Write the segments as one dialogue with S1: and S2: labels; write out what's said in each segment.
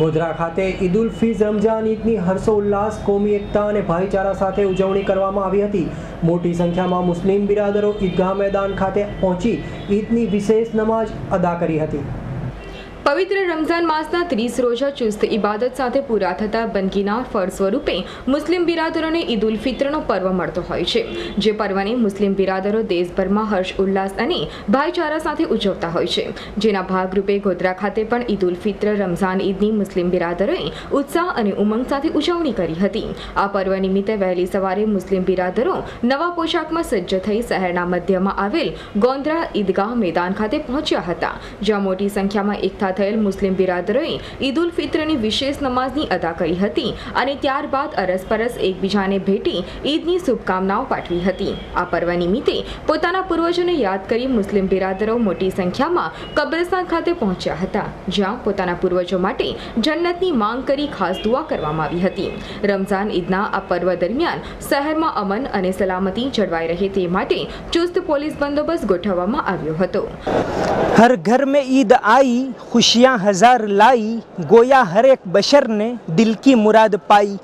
S1: ગોધરા ખાતે ઈદ ઉલ ફિઝ રમઝાન ઈદની હર્ષોલ્લાસ, કોમી એકતા અને ભાઈચારા સાથે ઉજવણી કરવામાં આવી હતી. મોટી સંખ્યામાં મુસ્લિમ બિરાદરો ઈદગાહ મેદાન ખાતે પહોંચી ઈદની વિશેષ નમાઝ અદા કરી હતી.
S2: પવિત્ર રમઝાન માસના ત્રીસ રોજા ચુસ્ત ઇબાદત સાથે પૂરા થતા બનગીના ફળ સ્વરૂપે મુસ્લિમ બિરાદરોને ઈદ ઉલ ફિત્રનો પર્વ મળતો હોય છે. જે પર્વને મુસ્લિમ બિરાદરો દેશભરમાં હર્ષ, ઉલ્લાસ અને ભાઈચારા સાથે ઉજવતા હોય છે. જેના ભાગરૂપે ગોધરા ખાતે પણ ઈદ ઉલ ફિત્ર, રમઝાન ઈદની મુસ્લિમ બિરાદરોએ ઉત્સાહ અને ઉમંગ સાથે ઉજવણી કરી હતી. આ પર્વ નિમિત્તે વહેલી સવારે મુસ્લિમ બિરાદરો નવા પોશાકમાં સજ્જ થઈ શહેરના મધ્યમાં આવેલ ગોંધરા ઈદગાહ મેદાન ખાતે પહોંચ્યા હતા, જ્યાં મોટી સંખ્યામાં એકઠા થયેલ મુસ્લિમ બિરાદરોએ ઈદ ઉલ ફિત્રની વિશેષ નમાઝની અદા કરી હતી અને ત્યારબાદ અરસપરસ એકબીજાને ભેટી ઈદની શુભકામનાઓ પાઠવી હતી. આ પર્વ નિમિત્તે પોતાના પૂર્વજોને યાદ કરી મુસ્લિમ બિરાદરો મોટી સંખ્યામાં કબ્રસ્તાન ખાતે પહોંચ્યા હતા, જ્યાં પોતાના પૂર્વજો માટે જન્નતની માંગ કરી ખાસ દુઆ કરવામાં આવી હતી. રમઝાન ઈદના આ પર્વ દરમિયાન શહેરમાં અમન અને સલામતી જળવાઈ રહે તે માટે ચુસ્ત પોલીસ બંદોબસ્ત ગોઠવવામાં આવ્યો હતો.
S3: હર ઘર મેં ઈદ આઈ ખુશિયા હજાર લાઈ ગોયા હરેક બશરને દિલકી મુરાદ પાઈ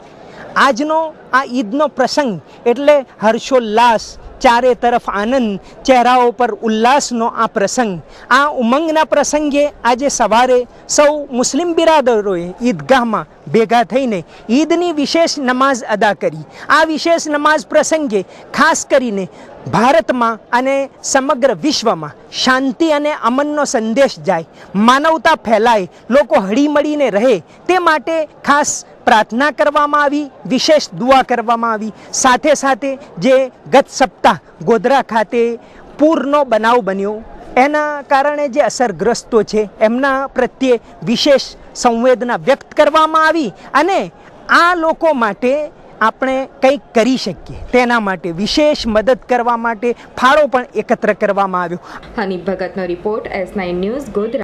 S3: આજનો આ ઈદનો પ્રસંગ એટલે હર્ષોલ્લાસ ચારે તરફ આનંદ ચહેરાઓ પર ઉલ્લાસનો આ પ્રસંગ આ ઉમંગના પ્રસંગે આજે સવારે સૌ મુસ્લિમ બિરાદરોએ ઈદગાહમાં ભેગા થઈને ઈદની વિશેષ નમાઝ અદા કરી. આ વિશેષ નમાઝ પ્રસંગે ખાસ કરીને ભારતમાં અને સમગ્ર વિશ્વમાં શાંતિ અને અમનનો સંદેશ જાય. માનવતા ફેલાય, લોકો હળીમળીને રહે, તે માટે ખાસ પ્રાર્થના કરવામાં આવી, વિશેષ દુઆ કરવામાં આવી. સાથે સાથે જે ગત સપ્તાહ ગોધરા ખાતે પૂરનો બનાવ બન્યો, એના કારણે જે અસરગ્રસ્તો છે, એમના પ્રત્યે વિશેષ સંવેદના વ્યક્ત કરવામાં આવી અને આ લોકો માટે આપણે કંઈક કરી શકીએ. તેના માટે વિશેષ મદદ કરવા માટે ફાળો પણ એકત્ર કરવામાં આવ્યો.
S2: Honey ભગતનો report S nine news, Godhra.